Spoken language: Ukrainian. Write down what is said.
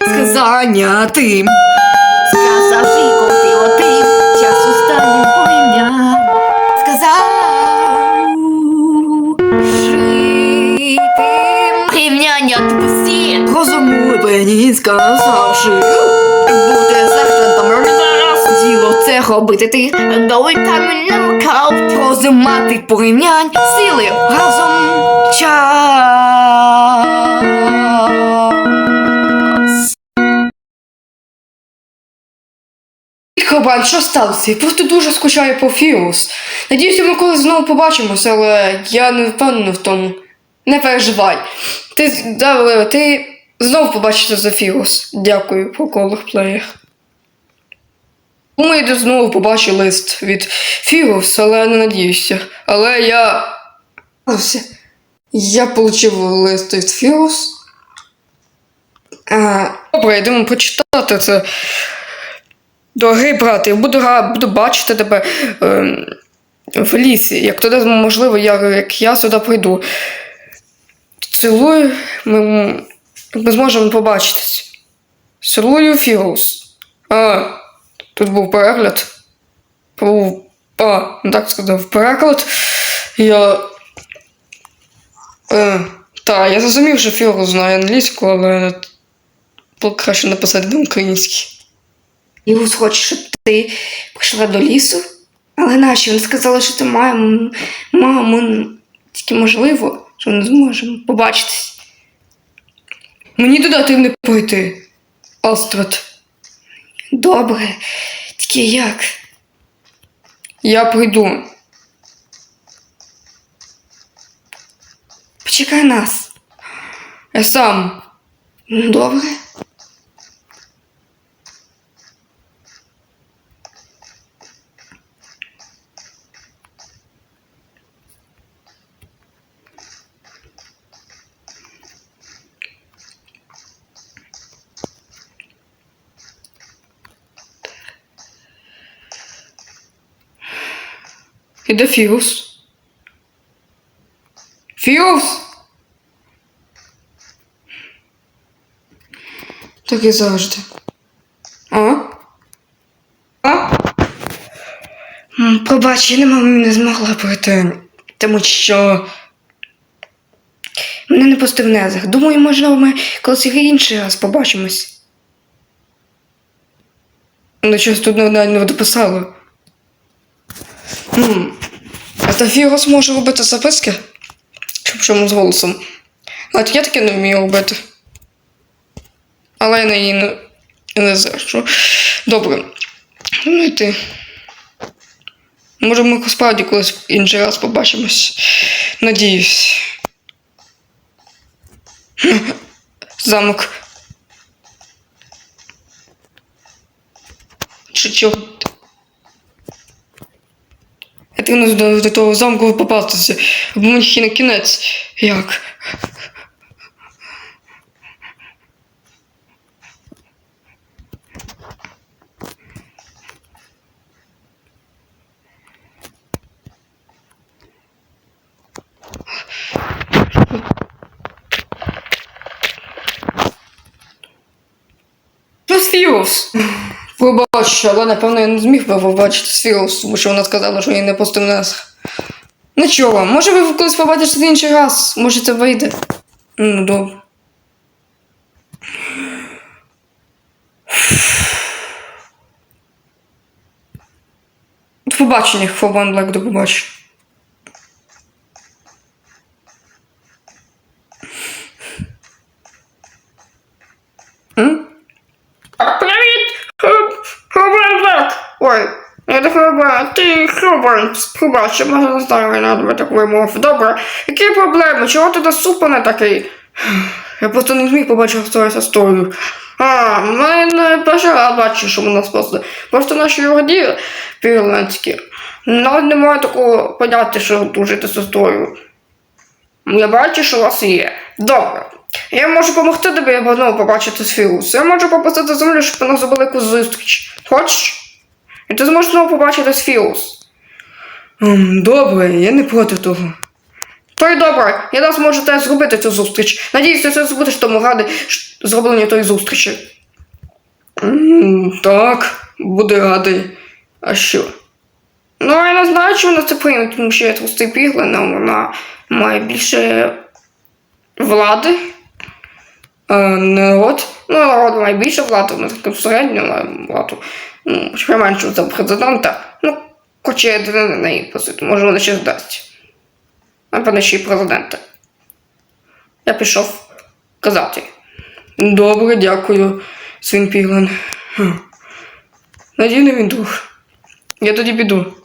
Сказання тим. Сказав Жіко ти отим. Час останнім порівнянь. Сказав. Житим. Порівняння тупості. Розумлені сказавши. Бути сержантом зараз. Діло це робити ти. Дали там намикав. Розумати порівнянь. Сили разом. Час. Хабан, що сталося? Я просто дуже скучаю по Фіус. Надіюся, ми колись знову побачимося, але я не впевнена в тому. Не переживай. Ти, да, ти знову побачишся за Фіус. Дякую по колах плеєр. Думаю, я знову побачу лист від Фіус, але не надіюся. Але я. Я отримав лист від Фіус. А, добре, думаю почитати це. Дорогий брат, я буду, буду бачити тебе ем, в лісі. Як тоді, можливо, я, як я сюди прийду. Цілую, ми, ми зможемо побачитись. Цілую Фіус. А, тут був перегляд. Був, а, так сказав, переклад. Я. Е, та, я зрозумів, що Фіус знає англійську, але краще написати на українській. Ігус хоче, щоб ти прийшла до лісу. Але нащо? Він сказали, що ти маємо, мамо, тільки можливо, що не зможемо побачитись. Мені додати не пойти, Астрад. Добре, тільки як? Я прийду. Почекай нас. Я сам. Ну, Добре. Іде Фіус. Фіус! Так і завжди. А? А? Пробач, я не, м- не змогла пройти, тому що мене не пустив Незер. Думаю, можливо, ми колись інший раз побачимось. Ну, щось тут не дописало. Хм. Та Фігос може робити записки? Щоб чому з голосом. От я таке не вмію робити. Але я на її не, не зраджу. Добре. Ну і ти. Може, ми справді колись інший раз побачимось. Надіюсь. Замок. Чи чого? Я до, до того замку попастися, бо мені ще на кінець. Як? Що Сфіус? Пробач, але напевно я не зміг би побачити Сфіус, тому що вона сказала, що їй не пустив нас. Нічого, може ви колись побачите інший раз, може це вийде. Ну, добре. До побачення, Фобан Блек, до побачення. Ой, я не Хобан, ти Хобан. Пробач, я може не знаю, не треба так вимов. Добре, які проблеми? Чого ти до супа не такий? Я просто не зміг побачити свою історію. А, ми не перший раз бачу, що вона спасли. Просто наші роді пірландські. Навіть немає такого поняття, що дружити з сестрою. Я бачу, що у вас є. Добре. Я можу допомогти тобі або знову побачити Сфірус. Я можу попросити землю, щоб вона зробила якусь зустріч. Хочеш? І ти зможеш знову побачити Сфірус. Добре, я не проти того. То й добре, я зараз можу теж зробити цю зустріч. Надіюсь, ти це зробиш тому радий зробленню тої зустрічі. Так, буде радий. А що? Ну, я не знаю, чи вона це прийме, тому що я товстий піглин, вона має більше влади. А народ. Ну, народ має більше влади, ми таке середньо маємо владу. Ну, ще менше за президента. Ну, хоча я на неї просити, може вона ще здасть. Напевно, ще й президента. Я пішов казати. Добре, дякую, свін Піглан. Надійний він друг. Я тоді піду.